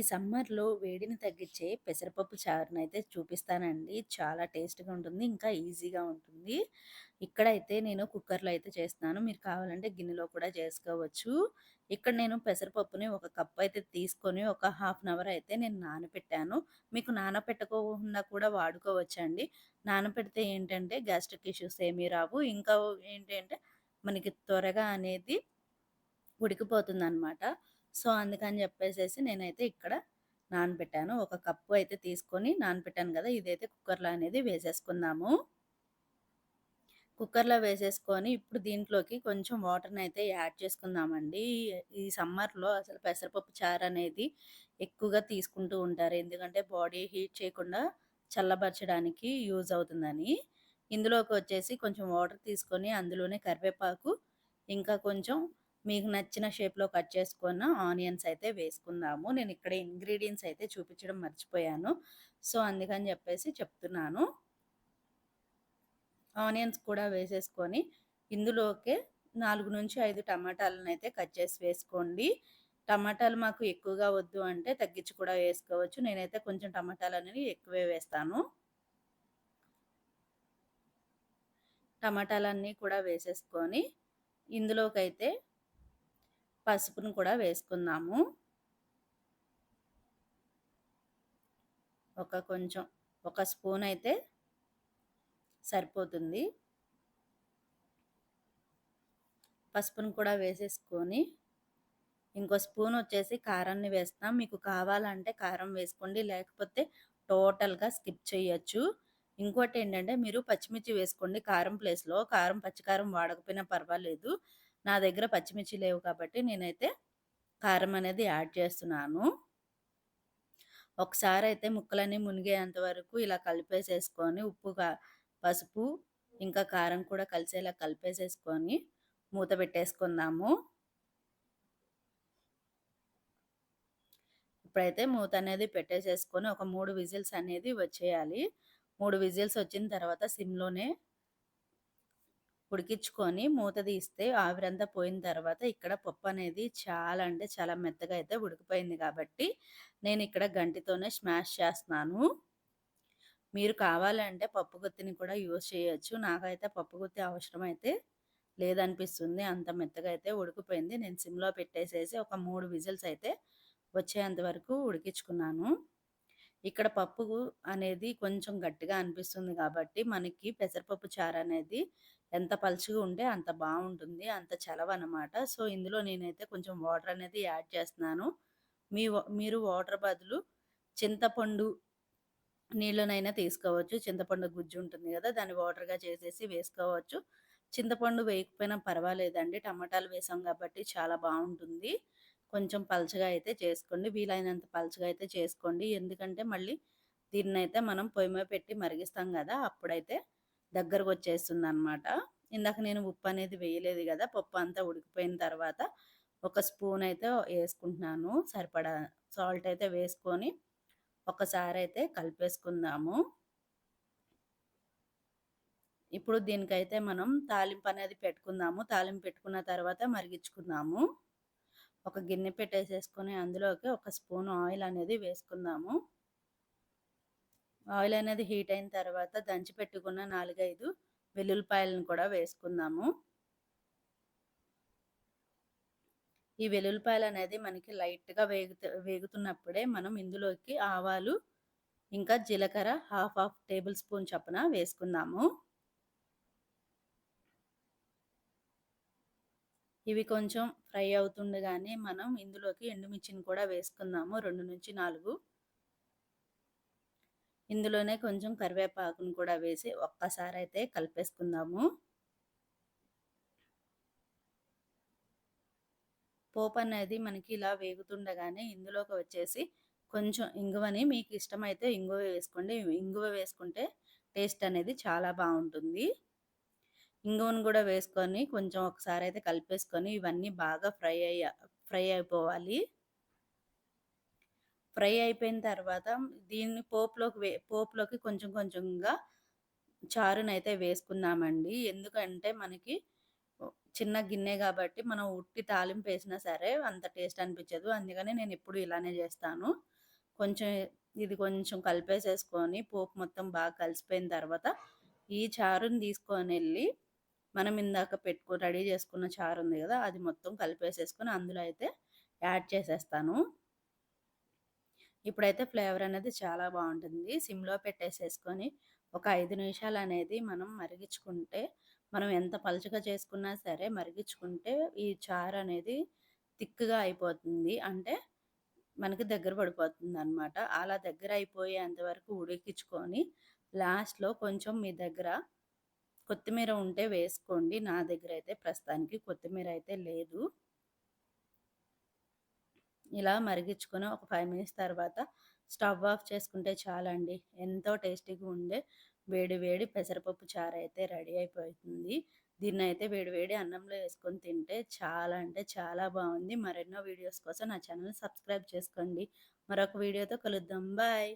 ఈ సమ్మర్‌లో వేడిని తగ్గించే పెసరపప్పు చారునైతే చూపిస్తానండి. చాలా టేస్ట్‌గా ఉంటుంది. ఇంకా ఈజీగా ఉంటుంది. ఇక్కడైతే నేను కుక్కర్‌లో అయితే చేస్తున్నాను. మీరు కావాలంటే గిన్నెలో కూడా చేసుకోవచ్చు. ఇక్కడ నేను పెసరపప్పుని ఒక కప్ అయితే తీసుకొని ఒక హాఫ్ అన్ అవర్ అయితే నేను నానపెట్టాను. మీకు నానపెట్టకోకుండా కూడా వాడుకోవచ్చండి. నానపెడితే ఏంటంటే గ్యాస్ట్రిక్ ఇష్యూస్ ఏమీ రావు. ఇంకా ఏంటంటే మనకి త్వరగా అనేది ఉడికిపోతుంది అనమాట సో, అందుకని చెప్పేసేసి నేనైతే ఇక్కడ నానబెట్టాను. ఒక కప్పు అయితే తీసుకొని నానబెట్టాను కదా! ఇదైతే కుక్కర్‌లో అనేది వేసేసుకుందాము. కుక్కర్‌లో వేసేసుకొని ఇప్పుడు దీంట్లోకి కొంచెం వాటర్‌ని అయితే యాడ్ చేసుకుందామండి. ఈ సమ్మర్‌లో అసలు పెసరపప్పు చారు అనేది ఎక్కువగా తీసుకుంటూ ఉంటారు. ఎందుకంటే బాడీ హీట్ చేయకుండా చల్లబరచడానికి యూజ్ అవుతుందని. ఇందులోకి వచ్చేసి కొంచెం వాటర్ తీసుకొని అందులోనే కరివేపాకు ఇంకా కొంచెం మీకు నచ్చిన షేప్‌లో కట్ చేసుకున్న ఆనియన్స్ అయితే వేసుకుందాము. నేను ఇక్కడ ఇంగ్రీడియంట్స్ అయితే చూపించడం మర్చిపోయాను. సో, అందుకని చెప్పేసి చెప్తున్నాను. ఆనియన్స్ కూడా వేసేసుకొని ఇందులోకే 4-5 టమాటాలనైతే కట్ చేసి వేసుకోండి. టమాటాలు మాకు ఎక్కువగా వద్దు అంటే తగ్గించి కూడా వేసుకోవచ్చు. నేనైతే కొంచెం టమాటాలు అనేవి ఎక్కువే వేస్తాను. టమాటాలన్నీ కూడా వేసేసుకొని ఇందులోకైతే పసుపును కూడా వేసుకుందాము. ఒక కొంచెం ఒక స్పూన్ అయితే సరిపోతుంది. పసుపును కూడా వేసేసుకొని ఇంకో స్పూన్ వచ్చేసి కారాన్ని వేస్తాం. మీకు కావాలంటే కారం వేసుకోండి. లేకపోతే టోటల్‌గా స్కిప్ చేయొచ్చు. ఇంకోటి ఏంటంటే మీరు పచ్చిమిర్చి వేసుకోండి కారం ప్లేస్‌లో. కారం పచ్చికారం వాడకపోయినా పర్వాలేదు. నా దగ్గర పచ్చిమిర్చి లేవు కాబట్టి నేనైతే కారం అనేది యాడ్ చేస్తున్నాను. ఒకసారి అయితే ముక్కలన్నీ మునిగేంత వరకు ఇలా కలిపేసేసుకొని ఉప్పు, పసుపు ఇంకా కారం కూడా కలిసేలా కలిపేసేసుకొని మూత పెట్టేసుకుందాము. ఇప్పుడైతే మూత అనేది పెట్టేసేసుకొని ఒక మూడు విజిల్స్ అనేది వచ్చేయాలి. మూడు విజిల్స్ వచ్చిన తర్వాత సిమ్‌లోనే ఉడికించుకొని మూత తీస్తే ఆవిరంతా పోయిన తర్వాత ఇక్కడ పప్పు అనేది చాలా అంటే చాలా మెత్తగా అయితే ఉడికిపోయింది కాబట్టి నేను ఇక్కడ గంటితోనే స్మాష్ చేస్తున్నాను. మీరు కావాలంటే పప్పు గుత్తిని కూడా యూజ్ చేయొచ్చు. నాకైతే పప్పు గుత్తి అవసరం అయితే లేదనిపిస్తుంది. అంత మెత్తగా అయితే ఉడికిపోయింది. నేను సిమ్‌లో పెట్టేసేసి ఒక మూడు విజిల్స్ అయితే వచ్చేంత వరకు ఉడికించుకున్నాను. ఇక్కడ పప్పు అనేది కొంచెం గట్టిగా అనిపిస్తుంది కాబట్టి మనకి పెసరపప్పు చారు అనేది ఎంత పలుచగా ఉంటే అంత బాగుంటుంది అంత చలవ అనమాట సో ఇందులో నేనైతే కొంచెం వాటర్ అనేది యాడ్ చేస్తున్నాను. మీ మీరు వాటర్ బదులు చింతపండు నీళ్ళనైనా తీసుకోవచ్చు. చింతపండు గుజ్జు ఉంటుంది కదా దాన్ని వాటర్గా చేసేసి వేసుకోవచ్చు. చింతపండు వేయకపోయినా పర్వాలేదండి. టమాటాలు వేసాం కాబట్టి చాలా బాగుంటుంది. కొంచెం పలచగా అయితే చేసుకోండి. వీలైనంత పలచగా అయితే చేసుకోండి. ఎందుకంటే మళ్ళీ దీన్నైతే మనం పొయ్యి మీద పెట్టి మరిగిస్తాం కదా! అప్పుడైతే దగ్గరకు వచ్చేస్తుంది అనమాట ఇందాక నేను ఉప్పు అనేది వేయలేదు కదా! పప్పు అంతా ఉడికిపోయిన తర్వాత ఒక స్పూన్ అయితే వేసుకుంటున్నాను. సరిపడా సాల్ట్ అయితే వేసుకొని ఒకసారి అయితే కలిపేసుకుందాము. ఇప్పుడు దీనికైతే మనం తాలింపు అనేది పెట్టుకుందాము. తాలింపు పెట్టుకున్న తర్వాత మరిగించుకుందాము. ఒక గిన్నె పెట్టేసేసుకొని అందులోకి ఒక స్పూన్ ఆయిల్ అనేది వేసుకుందాము. ఆయిల్ అనేది హీట్ అయిన తర్వాత దంచి పెట్టుకున్న నాలుగైదు వెల్లుల్లిపాయలను కూడా వేసుకుందాము. ఈ వెల్లుల్లిపాయలు అనేది మనకి లైట్గా వేగుతు వేగుతున్నప్పుడే మనం ఇందులోకి ఆవాలు ఇంకా జీలకర్ర హాఫ్ హాఫ్ టేబుల్ స్పూన్ చొప్పున వేసుకుందాము. ఇవి కొంచెం ఫ్రై అవుతుండగానే మనం ఇందులోకి ఎండుమిర్చిని కూడా వేసుకుందాము. రెండు నుంచి నాలుగు. ఇందులోనే కొంచెం కరివేపాకును కూడా వేసి ఒక్కసారి అయితే కలిపేసుకుందాము. పోపు అనేది మనకి ఇలా వేగుతుండగానే ఇందులోకి వచ్చేసి కొంచెం ఇంగువని మీకు ఇష్టమైతే ఇంగువ వేసుకోండి. ఇంగువ వేసుకుంటే టేస్ట్ అనేది చాలా బాగుంటుంది. ఇంగువను కూడా వేసుకొని కొంచెం ఒకసారి అయితే కలిపేసుకొని ఇవన్నీ బాగా ఫ్రై అయ్య ఫ్రై అయిపోవాలి. ఫ్రై అయిపోయిన తర్వాత దీన్ని పోపులోకి వే పోపులోకి కొంచెం కొంచెంగా చారునైతే వేసుకుందామండి. ఎందుకంటే మనకి చిన్న గిన్నె కాబట్టి మనం ఉట్టి తాలింపు వేసినా సరే అంత టేస్ట్ అనిపించదు. అందుకని నేను ఎప్పుడు ఇలానే చేస్తాను. కొంచెం ఇది కొంచెం కలిపేసేసుకొని పోపు మొత్తం బాగా కలిసిపోయిన తర్వాత ఈ చారుని తీసుకొని వెళ్ళి మనం ఇందాక పెట్టుకో రెడీ చేసుకున్న చారు ఉంది కదా అది మొత్తం కలిపేసేసుకొని అందులో అయితే యాడ్ చేసేస్తాను. ఇప్పుడైతే ఫ్లేవర్ అనేది చాలా బాగుంటుంది. సిమ్లో పెట్టేసేసుకొని ఒక ఐదు నిమిషాలు అనేది మనం మరిగించుకుంటే మనం ఎంత పలుచగా చేసుకున్నా సరే మరిగించుకుంటే ఈ చారు అనేది థిక్గా అయిపోతుంది. అంటే మనకి దగ్గర పడిపోతుంది అనమాట అలా దగ్గర అయిపోయేంత వరకు ఉడికించుకొని లాస్ట్లో కొంచెం మీ దగ్గర కొత్తిమీర ఉంటే వేసుకోండి. నా దగ్గర అయితే ప్రస్తుతానికి కొత్తిమీర అయితే లేదు. ఇలా మరిగించుకొని ఒక ఫైవ్ మినిట్స్ తర్వాత స్టవ్ ఆఫ్ చేసుకుంటే చాలండి. ఎంతో టేస్టీగా ఉండే వేడి వేడి పెసరపప్పు చారు అయితే రెడీ అయిపోతుంది. దీన్ని అయితే వేడి వేడి అన్నంలో వేసుకొని తింటే చాలా అంటే చాలా బాగుంది. మరెన్నో వీడియోస్ కోసం నా ఛానల్ సబ్స్క్రైబ్ చేసుకోండి. మరొక వీడియోతో కలుద్దాం. బాయ్.